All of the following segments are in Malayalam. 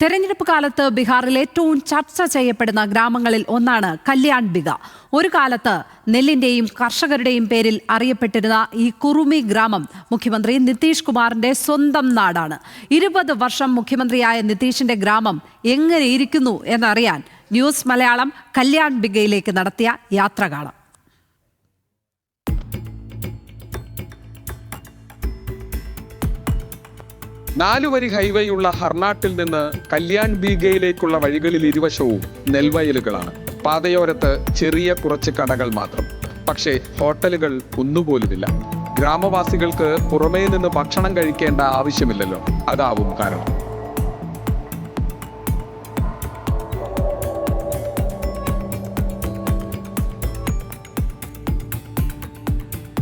തെരഞ്ഞെടുപ്പ് കാലത്ത് ബീഹാറിൽ ഏറ്റവും ചർച്ച ചെയ്യപ്പെടുന്ന ഗ്രാമങ്ങളിൽ ഒന്നാണ് കല്യാൺ ബിഗ ഒരു കാലത്ത് നെല്ലിന്റെയും കർഷകരുടെയും പേരിൽ അറിയപ്പെട്ടിരുന്ന ഈ കുറുമി ഗ്രാമം മുഖ്യമന്ത്രി നിതീഷ് കുമാറിന്റെ സ്വന്തം നാടാണ്. ഇരുപത് വർഷം മുഖ്യമന്ത്രിയായ നിതീഷിന്റെ ഗ്രാമം എങ്ങനെ ഇരിക്കുന്നു എന്നറിയാൻ ന്യൂസ് മലയാളം കല്യാൺ ബിഗയിലേക്ക് നടത്തിയ യാത്ര കാണാം നാലുവരി ഹൈവേയുള്ള ഹർണാട്ടിൽ നിന്ന് കല്യാൺ ബീഗയിലേക്കുള്ള വഴികളിൽ ഇരുവശവും നെൽവയലുകളാണ്. പാതയോരത്ത് ചെറിയ കുറച്ച് കടകൾ മാത്രം. പക്ഷേ ഹോട്ടലുകൾ ഒന്നുപോലുമില്ല. ഗ്രാമവാസികൾക്ക് പുറമേ നിന്ന് ഭക്ഷണം കഴിക്കേണ്ട ആവശ്യമില്ലല്ലോ. അതാവും കാരണം.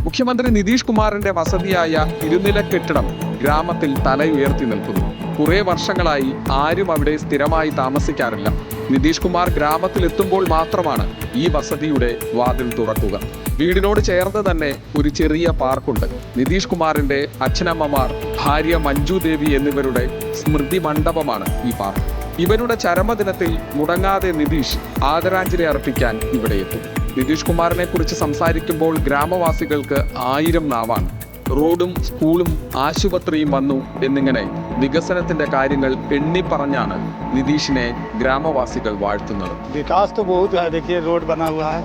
മുഖ്യമന്ത്രി നിതീഷ് കുമാറിന്റെ വസതിയായ ഇരുനില കെട്ടിടം ഗ്രാമത്തിൽ തലയുയർത്തി നിൽക്കുന്നു. കുറേ വർഷങ്ങളായി ആരും അവിടെ സ്ഥിരമായി താമസിക്കാറില്ല. നിതീഷ് കുമാർ ഗ്രാമത്തിൽ എത്തുമ്പോൾ മാത്രമാണ് ഈ വസതിയുടെ വാതിൽ തുറക്കുക. വീടിനോട് ചേർന്ന് തന്നെ ഒരു ചെറിയ പാർക്കുണ്ട്. നിതീഷ് കുമാറിന്റെ അച്ഛനമ്മമാർ ഭാര്യ മഞ്ജു ദേവി എന്നിവരുടെ സ്മൃതി മണ്ഡപമാണ് ഈ പാർക്ക്. ഇവരുടെ ചരമദിനത്തിൽ മുടങ്ങാതെ നിതീഷ് ആദരാഞ്ജലി അർപ്പിക്കാൻ ഇവിടെ എത്തും. നിതീഷ് കുമാറിനെ കുറിച്ച് സംസാരിക്കുമ്പോൾ ഗ്രാമവാസികൾക്ക് ആയിരം നാവാണ്. റോഡും സ്കൂളും ആശുപത്രിയും വന്നു എന്നിങ്ങനെ വികസനത്തിന്റെ കാര്യങ്ങൾ എണ്ണി പറഞ്ഞാണ് നിതീഷിനെ ഗ്രാമവാസികൾ വാഴ്ത്തുന്നത് विकास तो बहुत है देखिए रोड बना हुआ है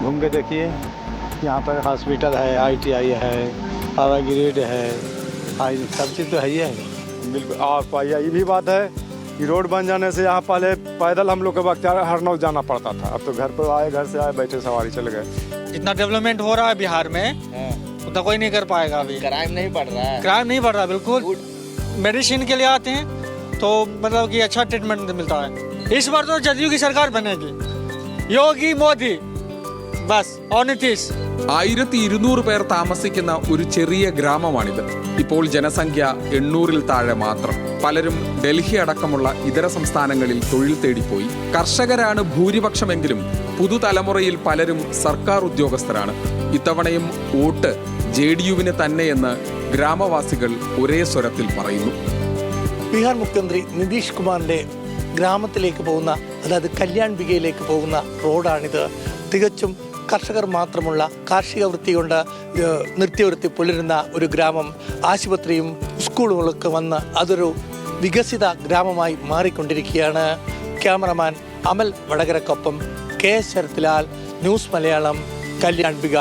घूम के देखिए यहाँ पर हॉस्पिटल है आईटीआई है पावर ग्रिड है आई सब चीज़ तो है ही है बिल्कुल आप पाइए ये भी बात है कि रोड बन जाने से यहाँ पहले पैदल हम लोग के बख्तियार हरनौल जाना पड़ता था अब तो घर पर आए घर से आए बैठे सवारी चले गए जितना डेवलपमेंट हो रहा है बिहार में उतना कोई नहीं कर पाएगा अभी क्राइम नहीं बढ़ रहा है क्राइम नहीं बढ़ रहा बिल्कुल मेडिसिन के लिए आते हैं तो मतलब कि अच्छा ट्रीटमेंट मिलता है इस बार तो जदयू की सरकार बनेगी योगी मोदी बस और नीतीश ആയിരത്തി ഇരുന്നൂറ് പേർ താമസിക്കുന്ന ഒരു ചെറിയ ഗ്രാമമാണിത് ഇപ്പോൾ ജനസംഖ്യ എണ്ണൂറിൽ താഴെ മാത്രം പലരും ഡൽഹി അടക്കമുള്ള ഇതര സംസ്ഥാനങ്ങളിൽ തൊഴിൽ തേടിപ്പോയി കർഷകരാണ് ഭൂരിപക്ഷമെങ്കിലും പുതുതലമുറയിൽ പലരും സർക്കാർ ഉദ്യോഗസ്ഥരാണ് ഇത്തവണയും വോട്ട് ജെ ഡി യുവിന് തന്നെയെന്ന് ഗ്രാമവാസികൾ ഒരേ സ്വരത്തിൽ പറയുന്നു. ബീഹാർ മുഖ്യമന്ത്രി നിതീഷ് കുമാറിന്റെ ഗ്രാമത്തിലേക്ക് പോകുന്ന അതായത് കല്യാൺ ബിഗയിലേക്ക് പോകുന്ന റോഡാണിത്. തികച്ചും കർഷകർ മാത്രമുള്ള കാർഷിക വൃത്തി കൊണ്ട് നിർത്തിവൃത്തി പുലരുന്ന ഒരു ഗ്രാമം. ആശുപത്രിയും സ്കൂളുകളൊക്കെ വന്ന് അതൊരു വികസിത ഗ്രാമമായി മാറിക്കൊണ്ടിരിക്കുകയാണ്. ക്യാമറമാൻ അമൽ വടകരക്കൊപ്പം കെ ശരത്ലാൽ ന്യൂസ് മലയാളം കല്യാൺ ബിഗ